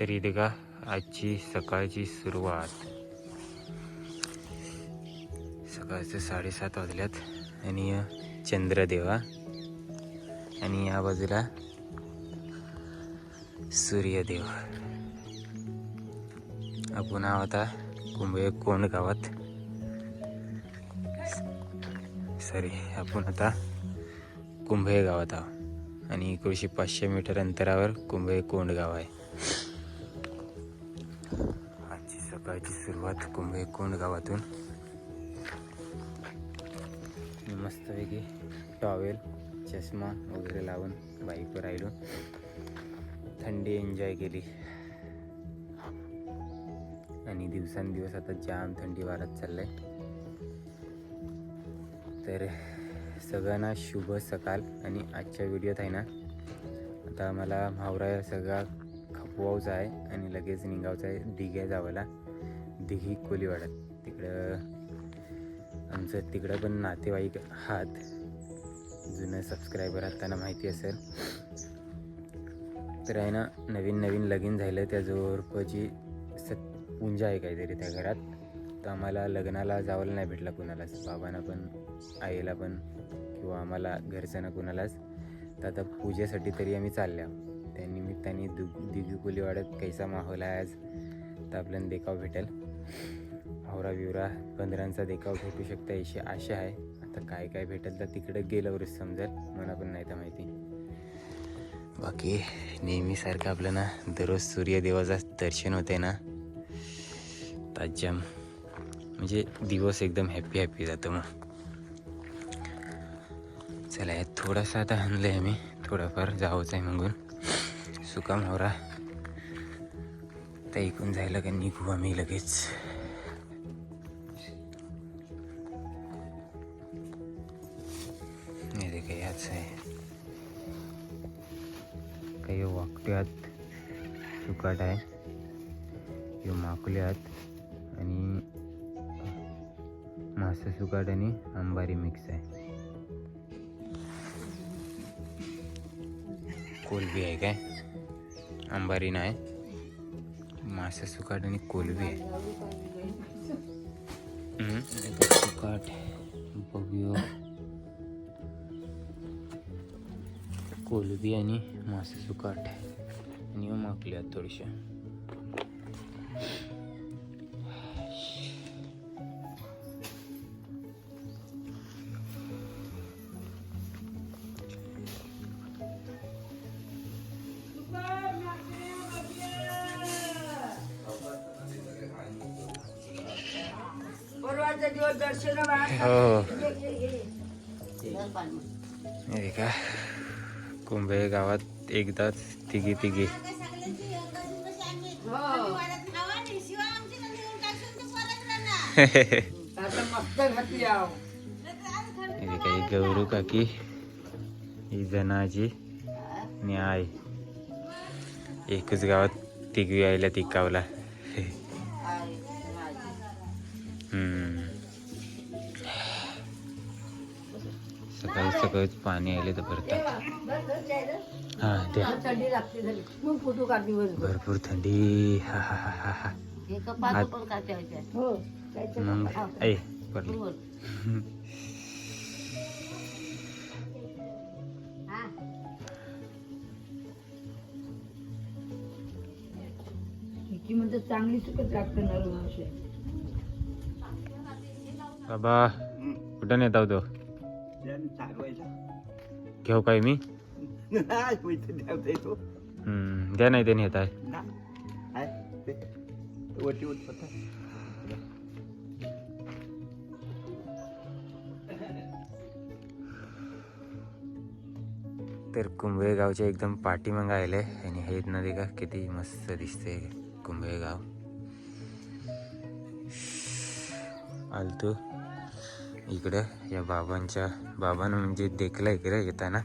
तर ईदगा आजची सकाळची सुरुवात. सकाळचं साडेसात वाजल्यात. आणि चंद्रदेवा. आणि या बाजूला सूर्यदेव. आपण आहोत आता कुंभे कोंड गावात सॉरी आपण आता कुंभे गावात आहोत. आणि एकोणीसशे पाचशे मीटर अंतरावर कुंभे कोंड गाव आहे. आजची सुरुवात कुंभे कोंड गावातून मस्तपैकी टॉवेल चष्मा वगैरे लावून बाईकवर राहिलो थंडी एन्जॉय केली आणि दिवसांदिवस आता जाम थंडी वाढत चाललंय तर सगळ्यांना शुभ सकाळ आणि आजच्या व्हिडिओत आहे ना आता मला म्हावरा सगळा खपवायचा आहे आणि लगेच निघावचा आहे दिघ्या जावाला दिघी कोलीवाड्यात तिकडं आमचं तिकडं पण नातेवाईक आहात. जुनं सबस्क्रायबर आहात त्यांना माहिती असेल. तर आहे ना नवीन नवीन लगीन झालं. त्या जोरपची सत पूंजा आहे काहीतरी त्या घरात. तर आम्हाला लग्नाला जावं नाही भेटला कुणालाच. बाबांना पण आईला पण किंवा आम्हाला घरच्यांना कुणालाच. तर आता पूजेसाठी तरी आम्ही चालल्या. त्या निमित्ताने दु दिगी कुलीवाड्यात कैसा माहोल आहे आज? तर आपल्याला देखाव भेटेल. आवरा बिवरा पंधरांचा देखाव भेटू शकता अशी आशा आहे. आता काय काय भेटेल तर तिकडं गेल्यावरच समजेल. मला पण नाही तर माहिती. बाकी नेहमीसारखं आपलं ना दररोज सूर्यदेवाचं दर्शन होते ना. ताज्याम म्हणजे दिवस एकदम हॅपी हॅपी जातो मग. चला हे थोडासा आता आणलं आहे आम्ही. थोडाफार जावंच आहे म्हणून. सुकाम मोहरा तर ऐकून जायला का निघू आम्ही लगेच? नाही ते काही याच आहे. काही वाकट्यात सुकाट आहे. किंवा माकुल्यात आणि मासा सुकाट आणि अंबारी मिक्स आहे. कोलबी आहे काय? अंबारी नाही. मासा सुकाट आणि कोलबी आहे हम्म, आता सुकाट बघूया कोलबी आणि मासे सुकाट आणि माकली आहेत थोडीशा कुंभे गावात एकदाच तिघी तिघी. हे. काही गौरू काकी ही जनाजी आई. एकच गावात तिघी आईला तिकावला हम्म. सकाळी सकाळीच पाणी आले तर भरतात हा दिवसभर. भरपूर थंडी. हा हा हा हा हा. हो मग? ऐ पडली. म्हणजे चांगली लागते बाबा कुठं नेत घेऊ काय मी? द्या नाही ते नेत आहे. तर कुंभे गावच्या एकदम पाठीमागं आले आणि हे नदी का किती मस्त दिसते कुंभे गाव आलतो. इकडं या बाबांच्या बाबानं म्हणजे देखला इकडं येताना.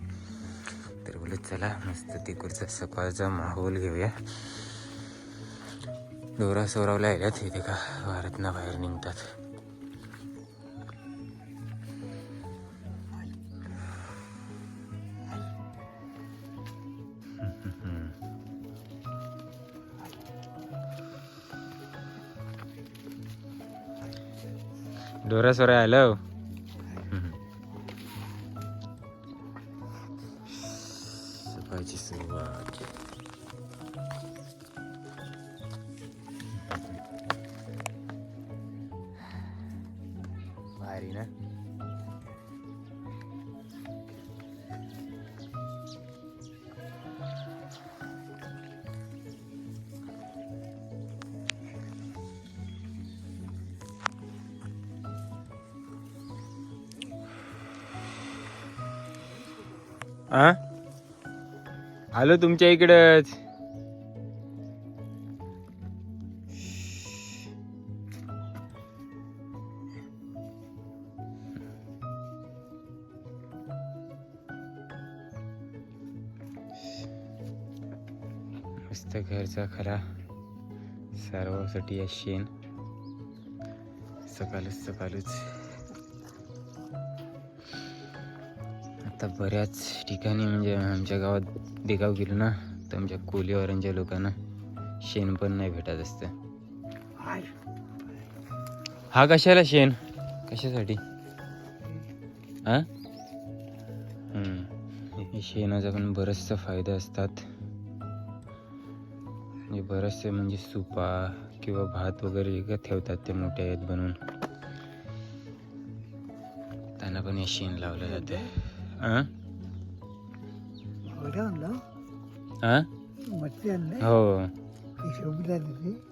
तर बोलत चला मस्त तिकडचा सकाळचा माहोल घेऊया. दोरा सोरावला येतात इथे का वारातना बाहेर निघतात. डोरा सोरा हॅलो. आलं सकाळची सुरुवात भारी आलो तुमच्या इकडंच. मस्त घरचा खरा सर्वासाठी या शेण. सकाळच सकाळच. आता बऱ्याच ठिकाणी म्हणजे आमच्या गावात बेगाव गेलो ना तर आमच्या कोलीवारांच्या लोकांना शेण पण नाही भेटत असतं. हा कशाला शेण? कशासाठी? हा शेणाचा पण बरेचसे फायदे असतात. म्हणजे बरेचसे म्हणजे सुपा किंवा भात वगैरे ठेवतात ते मोठे आहेत बनवून. त्यांना पण हे शेण लावलं जाते. हा हा हो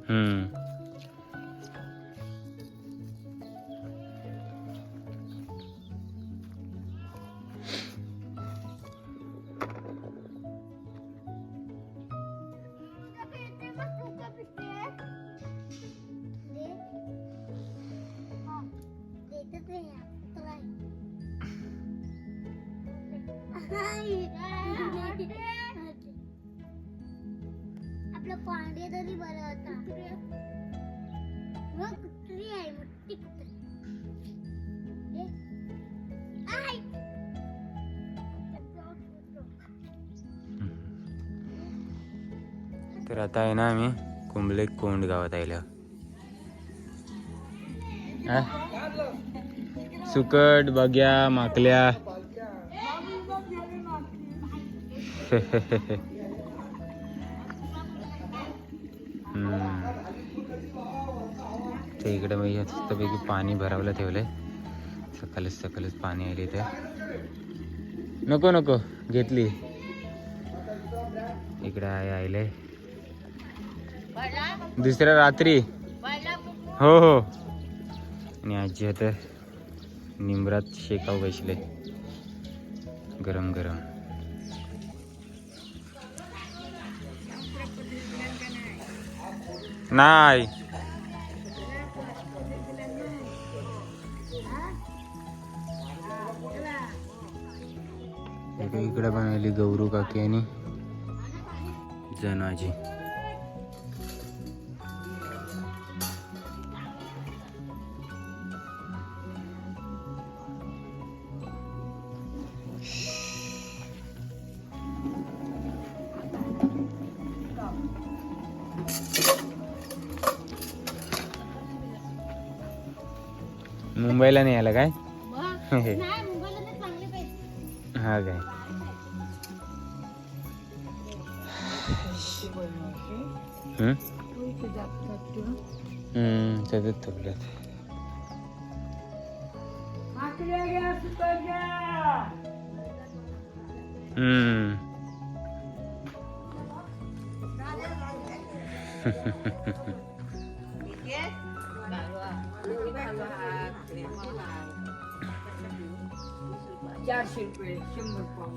हम्म आपलं पांडे तरी बरं होता. मग कुत्री आहे मोठी कुत्री. तर आता आहे ना आम्ही कुंबले कोंड गावात आलो सुकट बग्या माकल्या. ते इकडे मी मस्तपैकी पाणी भरावलं ठेवलंय. सकाळीच सकाळीच पाणी आले तर नको नको घेतली. इकडे आहे आईले. दुसऱ्या रात्री. हो हो. आणि आजी आता निमरात शेकाव बसले. गरम गरम. नाही. इकडे इकडे बनवली गौरू काकी आणि जनाजी. मुंबईला नाही आला काय? हा. काय? सतत हम्म चारशे रुपये शंभर पाव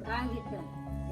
काय घेतलं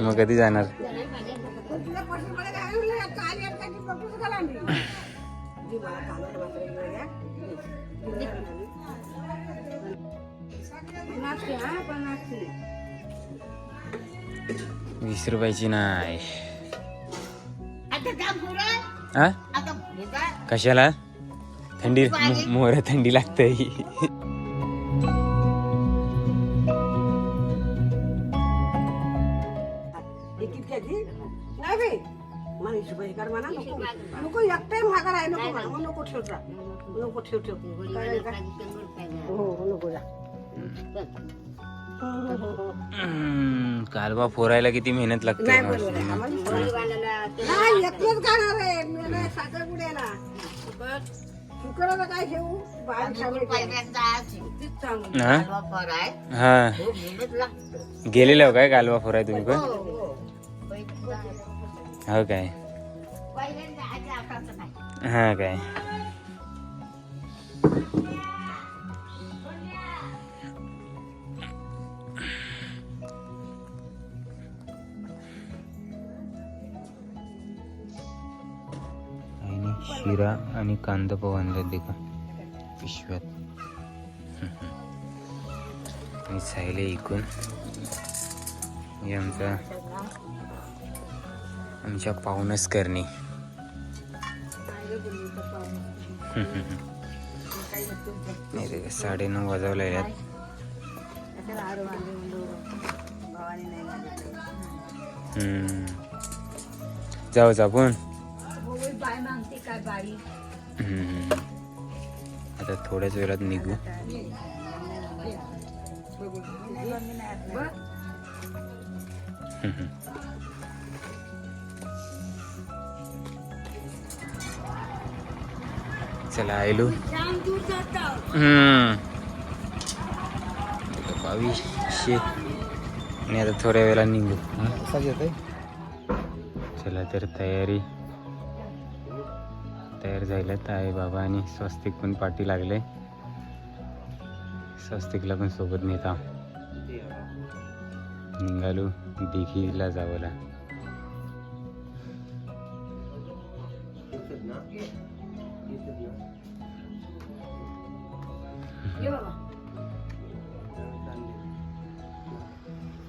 मग कधी जाणार? वीस रुपयाची नाही. कशाला? थंडी मोहरा थंडी लागते नको ठेव ठेव काय काय? हो हो नको जा. हम्म, कालवा फोरायला किती मेहनत लागते नाही बरोबर आहे. आम्हाला नाही एकलंच खाणार आहे. मी नाही साखरपुड्याला शुक्रवारला काय ठेवू? बाहेर सांगितलं. तीच चांगली हा? हा. गेलेलो काय कालवा फोराय तुम्ही पण? हो काय? हा काय? शिरा आणि कांदा पोहा आणल्यात देखा. पिशव्यात. आणि सायले इकून. हे आमचा आमच्या पाहुणच करणे. नाही साडे नऊ वाजवल्या यात जाऊ आपण आता थोड्याच वेळात निघू हम्म. चला बावीसशे आणि आता थोड्या वेळा निघू. चला तर तयारी. तयार झाल्यात आई बाबा आणि स्वस्तिक पण पाठी लागले. स्वस्तिकला पण सोबत नेता. निघालो दिघीला जावला.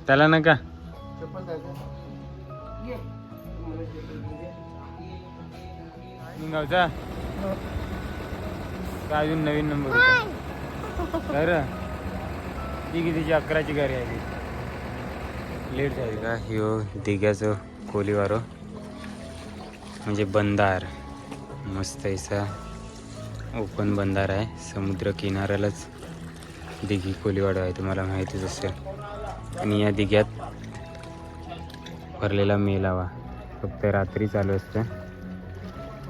त्याला नका निघावचा? का अजून नवीन नंबर तर ती कितीची? अकराची गाडी आहे लेट झाली. का ह्यो दिघ्याचं कोलीवारो. म्हणजे बंदार. मस्त ऐसा ओपन बंधार आहे. समुद्र किनाऱ्यालाच दिघी कोलीवाडा आहे तुम्हाला माहितीच असेल. आणि या दिघ्यात भरलेला मेलावा. फक्त रात्री चालू असतं.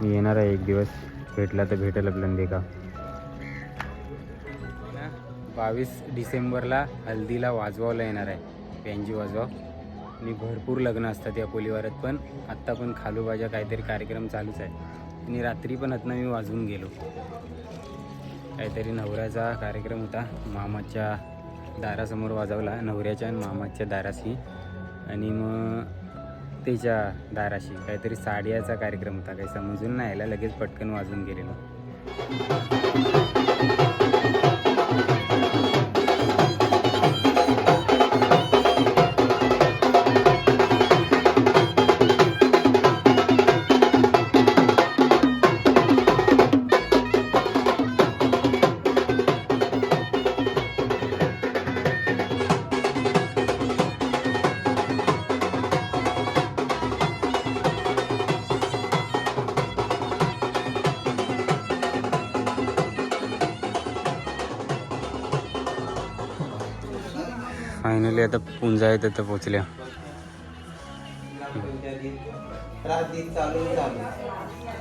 मी येणार आहे एक दिवस. भेटला तर भेटेल आपल्याला देखा बावीस डिसेंबरला हल्दीला वाजवावला येणार आहे. पॅनजी वाजवाव आणि भरपूर लग्न असतात या कोलीवारात पण. आत्ता पण खालूबाजा काहीतरी कार्यक्रम चालूच आहे. आणि रात्री पण आता मी वाजून गेलो. काहीतरी नवऱ्याचा कार्यक्रम होता. मामाच्या दारासमोर वाजवला. नवऱ्याच्या आणि मामाच्या दाराशी. आणि मग त्याच्या दाराशी. काहीतरी साड्याचा कार्यक्रम होता. काही समजून नाही आला. लगेच पटकन वाजून गेलेलो. पुंजा आहे तर पोचल्या.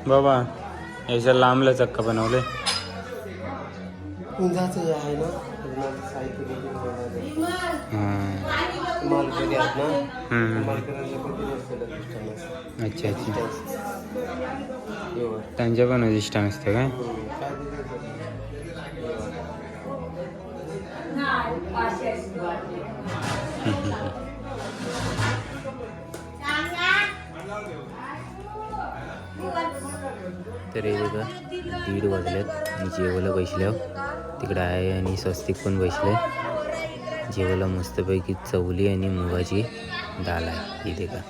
बाबा याच्या लांबला चक्क बनवले. अच्छा अच्छा. त्यांच्या पण अधिष्ठान असते काय? तर? हे बघा दीड वाजल्यात आणि जेवायला बसल्यावर तिकडे आहे आणि स्वस्तिक पण बसले. जेवायला मस्तपैकी चवली आणि मुगाची डाळ आहे. इथे का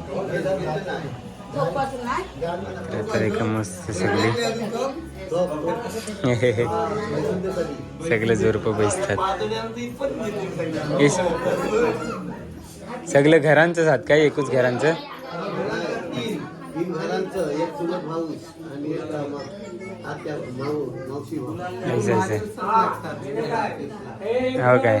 झोपत तर एकदम मस्त सगळे. सगळे जोरप बसतात. सगळं घरांचंच आहात काय एकूच घरांचं? घरांचं हो काय?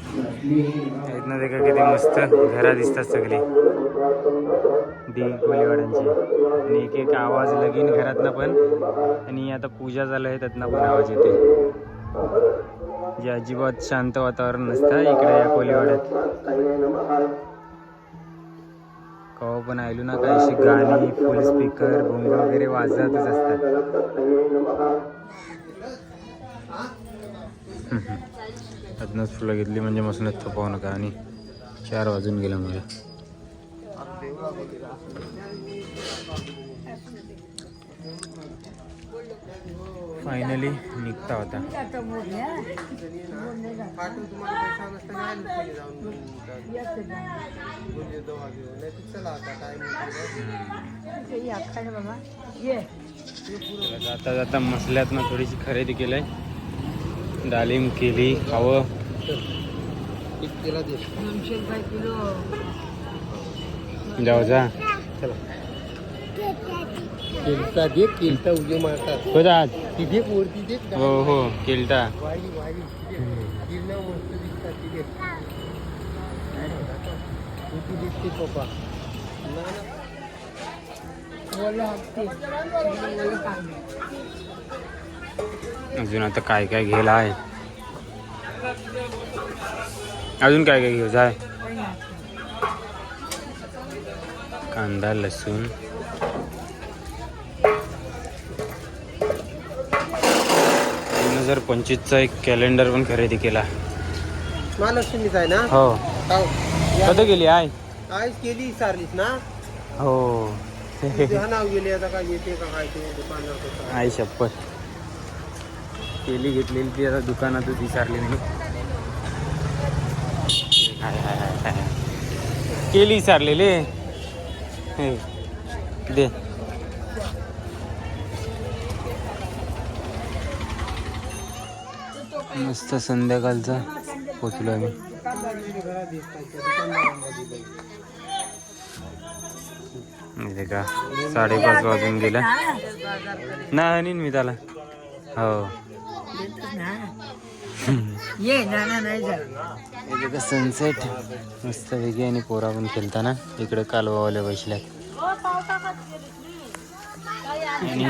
इथनं का किती मस्त घरा दिसतात सगळी. दी कोलीवाड्यांची. आणि एक एक आवाज लगीन घरातनं पण. आणि आता पूजा झालं आहे त्यातनं पण आवाज येते जे अजिबात शांत वातावरण नसतं इकडे या कोलीवाड्यात. कवा पण आयलो ना काही अशी गाणी फुल स्पीकर भोंग वगैरे वाजतच असतात. त्यातनंच फुलं घेतली म्हणजे मसूनच थपावू नका आणि चार वाजून गेला मला. फायनली निघता होता जाता जाता मसल्यातनं थोडीशी खरेदी केलंय. डाळिंब केली खावं. जाऊ जा. केलता दे केलता उगे मारतात होता आज. ती दे वरती दे. हो हो केलता. गिरणा दिसतात दिसते पप्पा? ना ना. अजून आता काय काय घ्यायला आहे? अजून काय काय घेऊ जाय? कांदा लसूण. दोन हजार पंचवीसचा एक कॅलेंडर पण खरेदी केला. महालक्ष्मीच आहे ना? हो. हाव. कधी गेली आहे? आईच केली सारलीस ना? हो. नाव गेली आता काय येते का काय ते. आई शपथ केली घेतलेली ती आता दुकानातच विचारली नाही केली विचारलेली हे, दे. मस्त संध्याकाळचा पोचलो आम्ही का? साडेपाच वाजून गेला. नाही मी त्याला हो. ये ना ना नाही झालं इथे का सनसेट मस्त वेगळी आणि पोरा पण खेळताना इकडे कालवावाल्या बसल्यात आणि